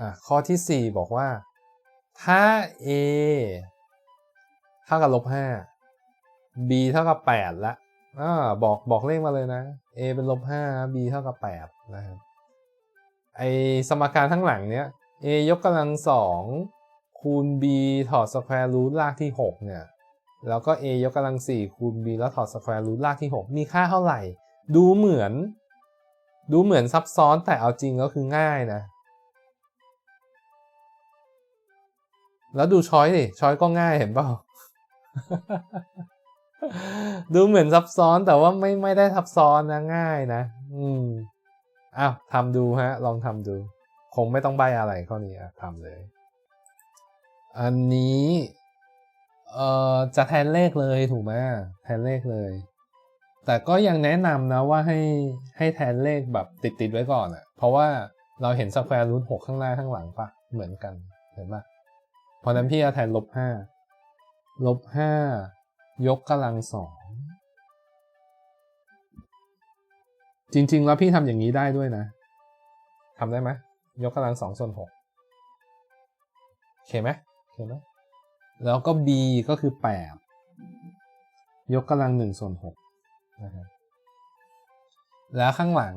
อะข้อที่ 4 บอกว่า ถ้า a เท่ากับลบ5 b เท่ากับ 8 ละอ่าบอกบอกเลขมาเลยนะ a เป็นลบ5 b เท่ากับ 8 นะครับ ไอสมการทั้งหลังเนี้ย a ยกกำลังสองคูณ b ถอดสแควร์รูทรากที่ 6 เนี่ย แล้วก็ a ยกกำลังสี่คูณ b แล้วถอดสแควร์รูทรากที่ 6 มีค่าเท่าไหร่ ดูเหมือน ดูเหมือนซับซ้อนแต่เอาจริงก็คือง่ายนะ แล้วดูช้อยดิช้อยก็ง่ายเห็นเปล่า ดูเหมือนซับซ้อนแต่ว่าไม่ไม่ได้ซับซ้อนนะง่ายนะ อืมอ้าวทำดูฮะ ลองทำดู คงไม่ต้องใบอะไรข้อนี้อะทำเลย อันนี้เอ่อจะแทนเลขเลยถูกไหมแทนเลขเลย แต่ก็ยังแนะนำนะว่าให้ให้แทนเลขแบบติดติดไว้ก่อนอะ่ะเพราะว่าเราเห็นสแควร์รูทหกข้างหน้าข้างหลังปะเหมือนกันเห็นปะ เพราะนั้นพี่จะแทนลบห้าลบห้ายกกำลังสองจริง ๆ แล้วพี่ทำอย่างนี้ได้ด้วยนะทำได้ไหมยกกำลังสองส่วนหกโอเคไหมโอเคไหมแล้วก็ b ก็คือแปดยกกำลังหนึ่งส่วนหกนะครับแล้วข้างหลัง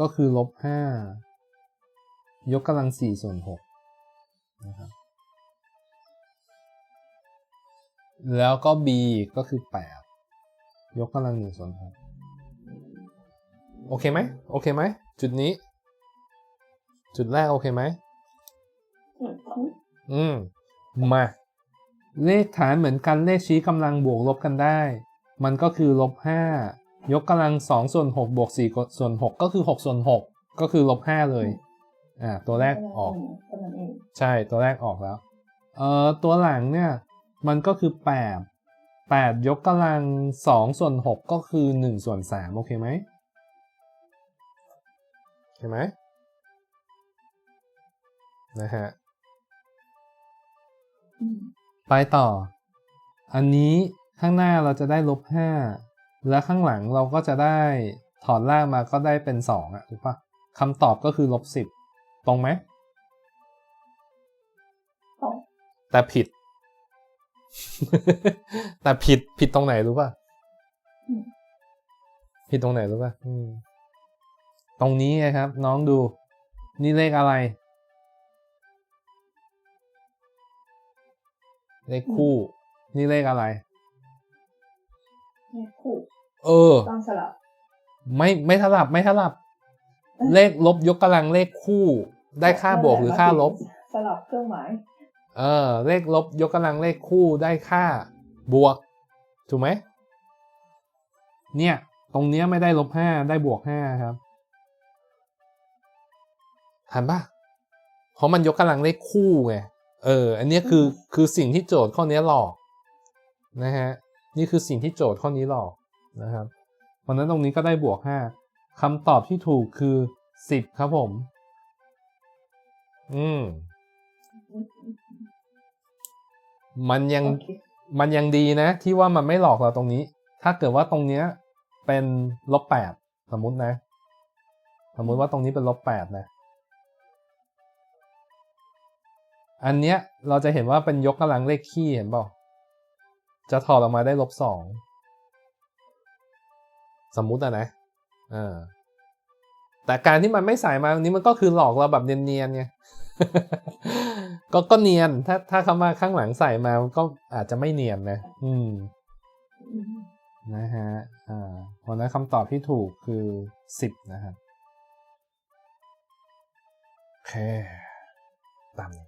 ก็คือลบห้ายกกำลังสี่ส่วนหกนะครับ แล้วก็ b ก็คือแปดยกกำลังหนึ่งส่วนหกโอเคไหมโอเคไหม จุดนี้ จุดแรกโอเคไหมอืม มา เลขฐานเหมือนกันเลขชี้กำลังบวกลบกันได้ มันก็คือลบห้ายกกำลังสองส่วนหกบวกสี่ส่วนหกก็คือหกส่วนหกก็คือลบห้าเลย อ่า ตัวแรกออกก็นั่นเองใช่ตัวแรกออกแล้ว เอ่อตัวหลังเนี่ย มันก็คือแปดแปดยกกำลังสองส่วนหกก็คือหนึ่งส่วนสามโอเคไหมโอเคไหมนะฮะอืมไปต่อ อันนี้ข้างหน้าเราจะได้ลบห้าและข้างหลังเราก็จะได้ถอนล่างมาก็ได้เป็นสองอะถูกปะคำตอบก็คือลบสิบตรงไหมสองแต่ผิด แต่ผิดผิดตรงไหนรู้ป่ะอืมผิดตรงไหนรู้ป่ะอืมตรงนี้ไงครับ น้องดู นี่เลขอะไร เลขคู่ นี่เลขอะไรเนี่ยคู่ เออต้องสลับไม่ไม่ถลับไม่ถลับ เลขลบยกกำลังเลขคู่ ได้ค่าบวกหรือค่าลบ สลับเครื่องหมาย เออเลขลบยกกำลังเลขคู่ได้ค่าบวก ถูกไหมเนี่ย ตรงเนี้ยไม่ได้ลบห้าได้บวกห้าครับทันปะเพราะมันยกกำลังเลขคู่ไง เออ อันเนี้ยคือคือสิ่งที่โจทย์ข้อนี้หลอกนะฮะ นี่คือสิ่งที่โจทย์ข้อนี้หลอกนะครับ เพราะฉะนั้นตรงนี้ก็ได้บวกห้าคำตอบที่ถูกคือสิบครับผม อืม มันยังโอเคมันยังดีนะ ที่ว่ามันไม่หลอกเราตรงนี้ ถ้าเกิดว่าตรงเนี้ย เป็นลบแปดสมมุตินะ สมมุติว่าตรงนี้เป็นลบแปดนะ อันเนี้ยเราจะเห็นว่าเป็นยกกำลังเลขคี่เห็นเปล่าจะถอดออกมาได้ลบสองสมมุติอะนะเออแต่การที่มันไม่ใส่มาตรงนี้มันก็คือหลอกเราแบบเนียนๆไง ก็ก็เนียน ถ้าถ้าเขามาข้างหลังใส่มามันก็อาจจะไม่เนียนนะ อืมอืมนะฮะ อ่าเพราะฉะนั้นคำตอบที่ถูกคือสิบนะครับโอเคตามนี้